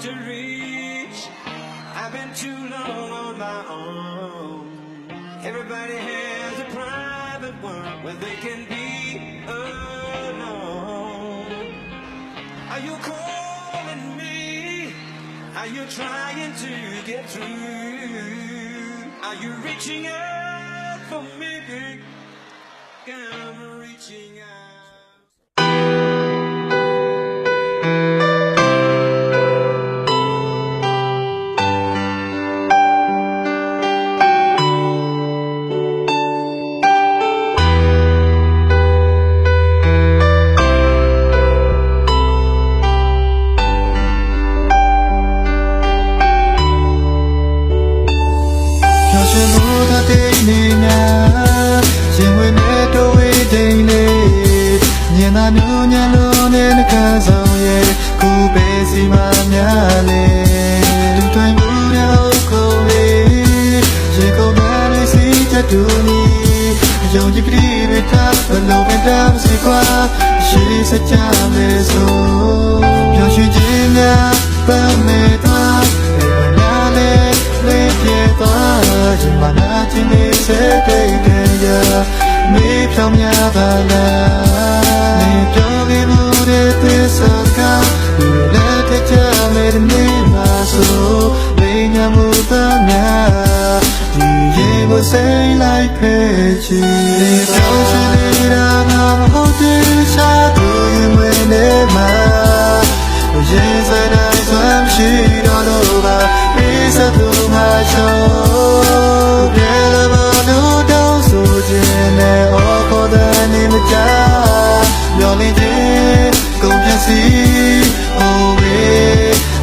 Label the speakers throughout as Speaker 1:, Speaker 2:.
Speaker 1: to reach. I've been too long on my own. Everybody has a private world where they can be alone. Are you calling me? Are you trying to get through? Are you reaching out for me? I'm reaching out.
Speaker 2: ရွှင်မှုသာတည်နေညာရင်ဝင်နဲ့တော့ဝေးတိန်လေးညနာညညလုံးနဲ့နှကဆောင်ရဲ့ကိုယ်ပဲစီမများလေလူတိုင်းမှုရဲ့အုပ်ကုန်လေးရေကုန်များလေးစီချက်တူနီယုံကြည်ပြီးရတာဘလုံးနဲ့တမ်းစီကွာရှိစကြလေဆိုပျော်ရွှင်ခြင်းများပန်းမဲ့တော့ မေးဖြောင်းများပါလားနေပြောခဲ့မှုတဲ့သစ္စာကဒီလက်ထချမဲ့နေမှာဆိုလေးညာမှုသားများဒီရေကိုစိတ်လိုက်ဖဲချီလေပြောချင်နေတာငါမဟုတ်သေးချာသူရင်ဝင်နေမှာရင်ဆိုင်တိုင်းဆွမ်းရှိတော့လို့ပါဒီစသူမှာချော စီ Oh we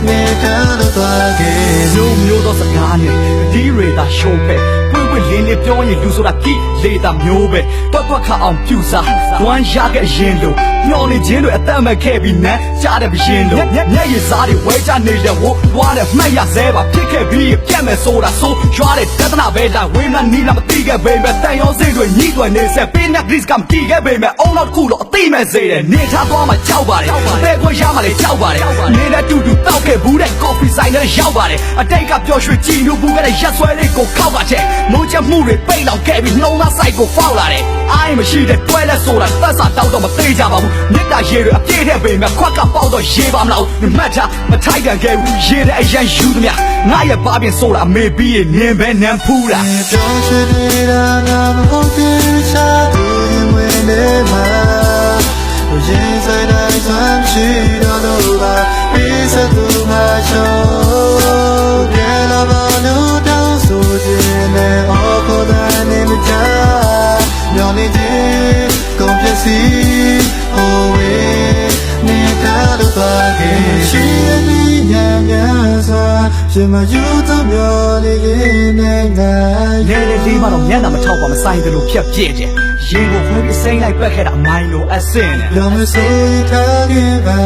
Speaker 2: နေတာလို့သွားခဲ့
Speaker 3: မျိုးမျိုးသောစကားနဲ့ဒီရေသာရှုံးပဲ ပွင့်ပွင့်လင်းလင်းပြောရင်လူဆိုတာကိလေသာမျိုးပဲတွတ်တွတ်ခါအောင်ပြူစားတွမ်းရခဲ့ရင်လို့မျောနေခြင်းတွေအသက်မဲ့ခဲ့ပြီးနန်းကြားတဲ့ဘရင်လို့မျက်ရည်စားတွေဝဲချနေတဲ့ဝွားတဲ့မှတ်ရစဲပါဖြစ်ခဲ့ပြီးပြက်မဲ့ဆိုတာဆိုရွာတဲ့တဒနာပဲတိုင်းဝေးမနီလာမတိခဲ့ပေမဲ့တန်ရောစိတ်တွေညှိတွယ်နေဆက်ပေးနဲ့ Greece ကမတီးခဲ့ပေမဲ့အုံနောက်တစ်ခုတော့အသိမဲ့စေတယ်နေထားသွားမှကြောက်ပါတယ်ဘယ်ခွေရမှလည်းကြောက်ပါတယ်နေတဲ့တူတူတောက်ခဲ့ဘူးတဲ့ coffee ဆိုင်နဲ့ရောက်ပါတယ်အတိတ်ကပျော်ရွှင်ကြည်နူဘူးခဲ့တဲ့ရက်ဆွဲလေးကိုခောက်ပါချက်မိုးချက်မှုတွေပိတ်လောင်ခဲ့ပြီးနှုံးသားဆိုင်ကိုဖောက်လာတယ်အိုင်းမရှိတဲ့တွဲလက်ဆိုတာသက်စာတောက်တော့မသေးကြပါဘူးမြစ်တာရေတွေအပြည့်တဲ့ပေမဲ့ခွက်ကပေါက်တော့ရေပါမလားမှတ်ထားမထိုက်တန်ခဲ့ဘူးရေတဲ့အရန်ယူသမျှငါရဲ့ဘာပြင်ဆိုတာမေးပြီးရင်နင်းပဲနန်းဖူးတာ
Speaker 2: ရှိရည်ညာညာစွာရှင်မယူတော့မျောလေးနဲ့ငါ
Speaker 3: လဲလေလေးမတော့မျက်နှာမထောက်ပါမဆိုင်တယ်လို့ဖြတ်ပြည့်တယ်ရေကိုဖွင့်ပြီးစိမ့်လိုက်ပက်ခဲ့တာမိုင်းလို့အစင်နဲ့
Speaker 2: လောမစိုးထားခဲ့ပါ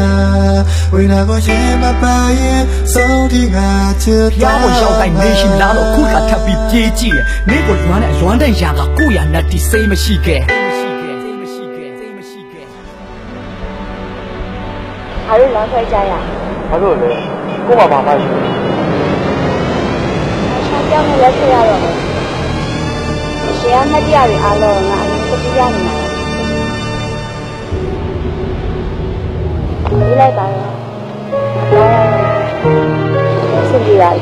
Speaker 2: ဝိနာကိုရှင်မပါရင်ဆုံးဒီကချစ်
Speaker 3: ဖျားကိုရောက်တိုင်းနေရှိလာတော့ခုခါထပ်ပြီးပြေးကြည့်တယ်နေကိုလွမ်းတဲ့အလွမ်းတဲ့ຢာကကိုရနတ်တီစိမ့်မရှိခဲ့
Speaker 4: ဘာလို့လမ်းဆွဲကြရ
Speaker 5: ဘာလို့လဲကို့မှာဘာမှရှိတယ်
Speaker 4: အရှာကြောင့်လည်းလက်ဆွဲရတော့မယ်ရှေ့ကမှတ်ရတွေအားလုံးငါအရင်သတိရနေမှာဒီလိုက်ပါတော့ဆက်ကြည့်ရည်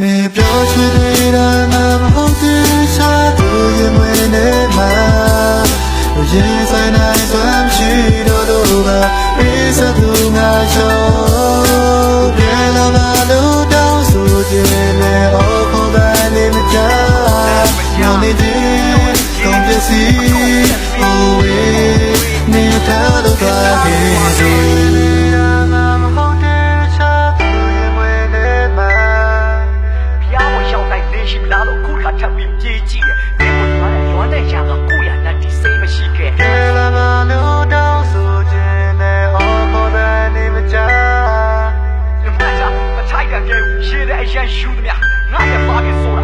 Speaker 2: နေပြောချင်နေတာငါမဟုတ်သေးချာသူရင်ဝင်နေမှာရင်ဆို င်နိုင်စွမ်း inveja ajuda minha. Nada é vaga, sou